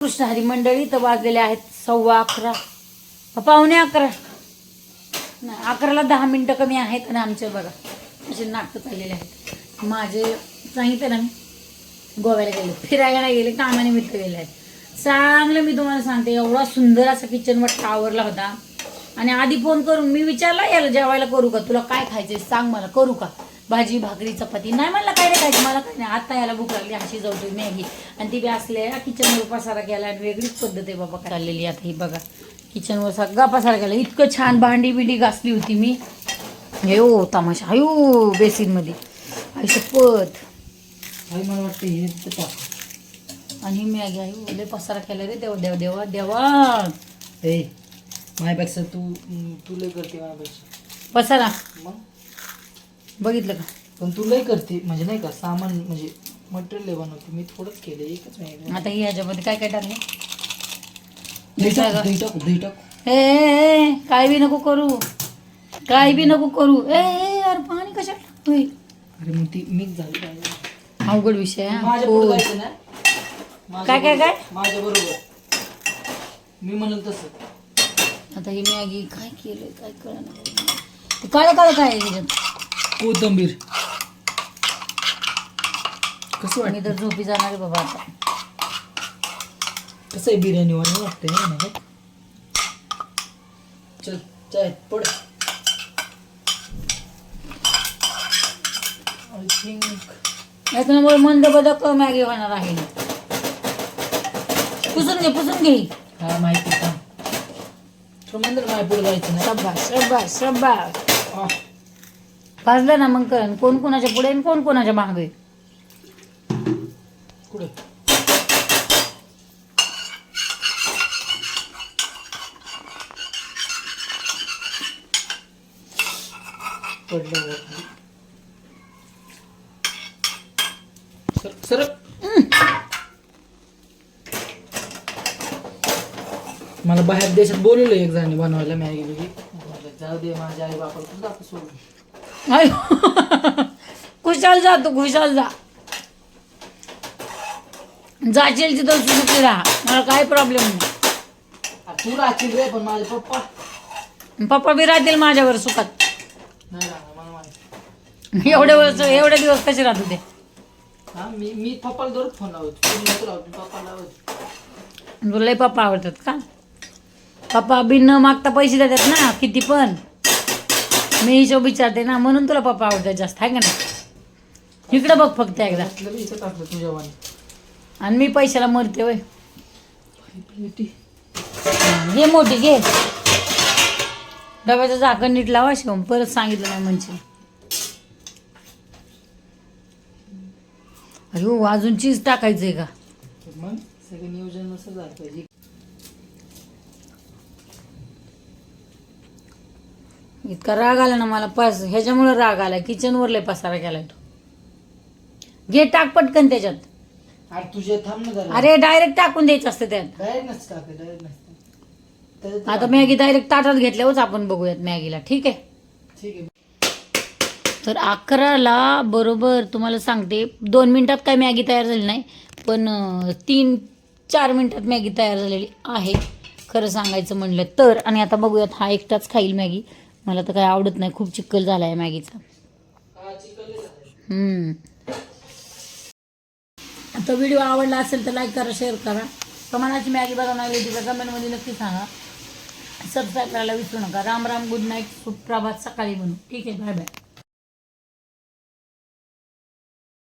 कृष्ण हरी मंडळी तर वाजलेले आहेत सव्वा अकरा. पावणे अकरा. नाही अकराला दहा मिनटं कमी आहेत आणि आमचे बघा असे नाटकं चाललेले आहेत. माझे सांगितलं ना मी गोव्याला गेले फिरायला नाही गेले कामानिमित्त गेले आहेत. चांगलं मी तुम्हाला सांगते एवढा सुंदर असा किचन वाटतं आवरला होता. आणि आधी फोन करून मी विचारला याला जेवायला करू का? तुला काय खायचं सांग मला करू का? भाजी भाकरी चपाती. नाही म्हणलं काय नाही खायचं. मला काय नाही. आता याला भूक लागली. अशी जाऊ मॅगी. आणि ती बी असल्या किचनवर पसारा केला आणि वेगळीच पद्धत आहे बाबा चाललेली आता ही बघा. किचनवर सगळा पसारा केला. इतकं छान भांडी बिंडी घासली होती मी. हे ओ तमाशा. अयो बेसिनमध्ये शपथ. आई मला वाटतं हे आणि मॅगी आहे लय पसारा केला रे. देवा देवा देवा देवा. माझ्यापेक्षा तू हम्म, तू लय करते माझ्यापेक्षा. पसारा. मग? बघितलं का? पण तू लय करते म्हणजे नाही का सामान म्हणजे मटेरियल बनवते. मी थोडंच केलं एकच नाही आता ही ह्याच्यामध्ये काय काय टाकलं? दही टाक दही टाक दही टाक. ए, ए ए, काय बी नको करू. काय बी नको करू. ए यार पाणी कशाला टाकतोय? अरे मग ती मिक्स झाली पाहिजे. अवघड विषय काय, काय, काय? माझ्या बरोबर. मी म्हणेल तसं. आता ही मॅगी काय केलंय काय कळणार काळं काळं काय कोथंबीर. कसं मी वाटतं? तर झोपी जाणार आहे बाबा आता. कसं आहे बिर्याणी वाणी वाटतंय ना चल चाय पड याच्यामुळे मंद बदक मॅगी होणार आहे. पुसून घे पुसून घे. हा माहिती का मंदिर माझ्या पुढे जायचं नाही. शब्बा शब्बा शब्बा भाजलं पाजलं ना मग कळण कोण कोणाच्या पुढे आणि कोण कोणाच्या मागे? कुठे? पडलं सर मला बाहेर देशात बोलवलं एक जणांनी बनवायला मॅगी बिगी जाऊ दे माझ्या आई बापाला तुझा सोडून. खुशाल जा तू खुशाल जा. जाशील तिथं सुखी राहा मला काय प्रॉब्लेम नाही. तू राहशील रे पण माझे पप्पा. पप्पा बी राहतील माझ्यावर सुखात. एवढे वर्ष एवढे दिवस कसे राहत होते मी मी पप्पाला दररोज फोन लावतो पप्पा लावतो तुला पप्पा आवडतात का? पप्पा बिन न मागता पैसे देतात ना किती पण. मी हिशोब विचारते ना म्हणून तुला पप्पा आवडतात जास्त आहे का नाही? इकडं बघ फक्त एकदा. आणि मी पैशाला मरते वय घे मोठी घे. डब्याचं झाकण नीट लावा शिवम परत सांगितलं नाही म्हणजे. अरे अजून चीज टाकायचंय का? मग सगळं नियोजन नसं झालं पाहिजे इतका राग आला ना मला पास ह्याच्यामुळे राग आला. किचनवर लय पसारा केलाय तो. घे टाक पटकन त्याच्यात. अरे तुझे थांब ना जरा. अरे डायरेक्ट टाकून द्यायचं असतं त्यात. नसतं नसतं. आता मॅगी डायरेक्ट ताटात घेतल्यावरच आपण बघूयात मॅगीला ठीक आहे? ठीक आहे. तर अकराला बरोबर तुम्हाला सांगते दोन मिनिटात काय मॅगी तयार झाली नाही पण अं, तीन चार मिनिटात मॅगी तयार झालेली आहे. खरं सांगायचं म्हणलं तर. आणि आता बघूयात हा एकटाच खाईल मॅगी मला तर काय आवडत नाही. खूप चिक्कल झाला आहे मॅगीचा. हम्म. आता व्हिडिओ आवडला असेल तर लाईक करा शेअर करा. कमानाची मॅगी बनवणारी तिला कमेंटमध्ये नक्की सांगा. सबस्क्राईब करायला विसरू नका. राम राम गुड नाईट सुप्रभात सकाळी म्हणून. ठीक आहे बाय बाय